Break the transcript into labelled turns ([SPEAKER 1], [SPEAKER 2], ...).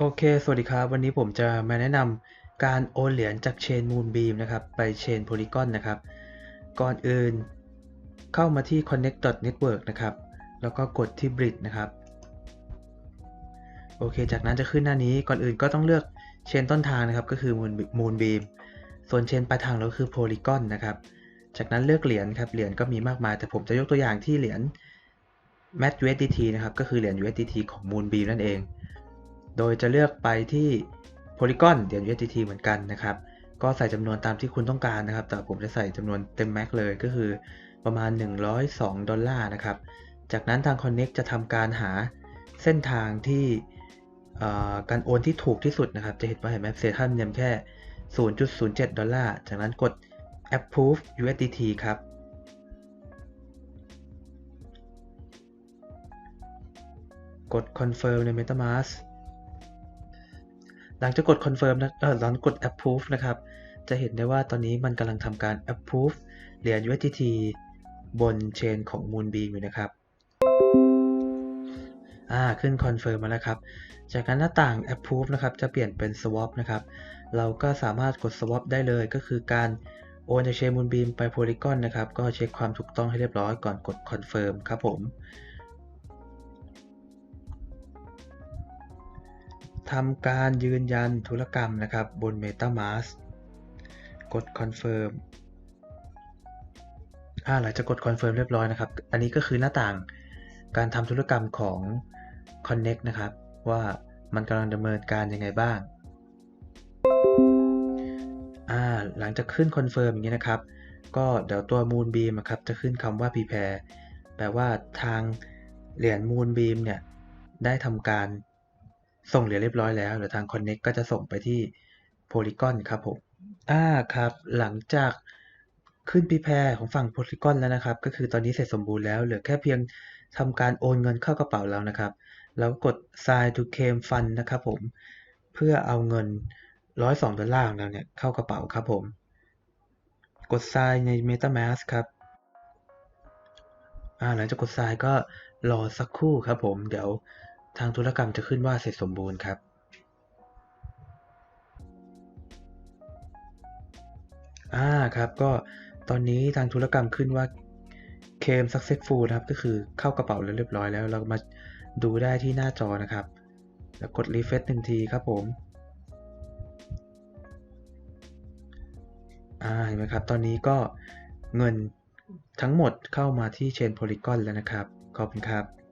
[SPEAKER 1] โอเค สวัสดีครับ วันนี้ผมจะมาแนะนำการโอนเหรียญจากเชน Moonbeam นะครับ ไปเชน Polygon นะครับ ก่อนอื่นเข้ามาที่ connect.network นะครับ แล้วก็กดที่ bridge นะครับ โอเค จากนั้นจะขึ้นหน้านี้ ก่อนอื่นก็ต้องเลือกเชนต้นทางนะครับ ก็คือ Moon- Moonbeam ส่วนเชนปลายทางเราคือ Polygon นะครับ จากนั้นเลือกเหรียญครับ เหรียญก็มีมากมาย แต่ผมจะยกตัวอย่างที่เหรียญ MAT USDT นะครับ ก็คือเหรียญ USDT ของ Moonbeam นั่นเอง โดยจะเลือกไปที่ Polygon เหรียญ USDT เหมือนกันนะครับ ก็ใส่จำนวนตามที่คุณต้องการนะครับ แต่ผมจะใส่จำนวนเต็มแม็กเลยก็คือประมาณ 102 ดอลลาร์นะครับ จากนั้นทาง Connect จะทำการหาเส้นทางที่การโอนที่ถูกที่สุดนะครับ จะเห็นว่าเห็นไหมเซทันยังแค่ 0.07 ดอลลาร์ จากนั้นกด approve USDT ครับ กด confirm ใน MetaMask หลังจากกด confirm นะเออหลังกด approve นะครับ จะเห็นได้ว่าตอนนี้มันกำลังทำการ approve เหรียญ USDT บนเชนของ Moonbeam อยู่นะครับอ่าขึ้น confirm มาแล้วครับ จากนั้นหน้าต่าง approve นะครับ จะเปลี่ยนเป็น swap นะครับ เราก็สามารถกด swap ได้เลยก็คือการโอนจากเชน Moonbeam ไป Polygon นะครับ ก็เช็คความถูกต้องให้เรียบร้อยก่อนกด confirm ครับผม ทำการยืนยันธุรกรรมนะครับบน MetaMask กด Confirm อ่าหลังจากกด Confirm เรียบร้อยนะครับ อันนี้ก็คือหน้าต่างการทำธุรกรรมของ Connect นะครับ ว่ามันกำลังดำเนินการยังไงบ้างอ่าหลังจากขึ้น Confirm อย่างนี้นะครับ ก็เดี๋ยวตัว Moonbeam ครับจะขึ้นคำว่า Prepare แปลว่าทางเหรียญ Moonbeam เนี่ยได้ทำการ ส่งเหรียญเรียบร้อยแล้วเดี๋ยวทาง Connect ก็จะส่งไปที่ Polygon ครับผมอ่าครับ หลังจากขึ้น Prepare ของฝั่ง Polygon แล้วนะครับ ก็คือตอนนี้เสร็จสมบูรณ์แล้ว เหลือแค่เพียงทำการโอนเงินเข้ากระเป๋าแล้วนะครับ แล้วกด Sign to claim fund นะครับผม เพื่อเอาเงิน 102ดอลลาร์ของเราเนี่ยเข้ากระเป๋าครับผม กด Sign ใน MetaMask ครับอ่าหลังจากกด Sign ก็รอสักครู่ครับผม เดี๋ยว ทางธุรกรรมจะขึ้นว่าเสร็จสมบูรณ์ครับ อ่าครับก็ตอนนี้ทางธุรกรรมขึ้นว่า claim successful นะครับ ก็คือเข้ากระเป๋าแล้วเรียบร้อยแล้ว เรามาดูได้ที่หน้าจอนะครับ แล้วกด refresh หนึ่งทีครับผม อ่าเห็นไหมครับ ตอนนี้ก็เงินทั้งหมดเข้ามาที่เชน Polygon แล้วนะครับ ขอบคุณครับ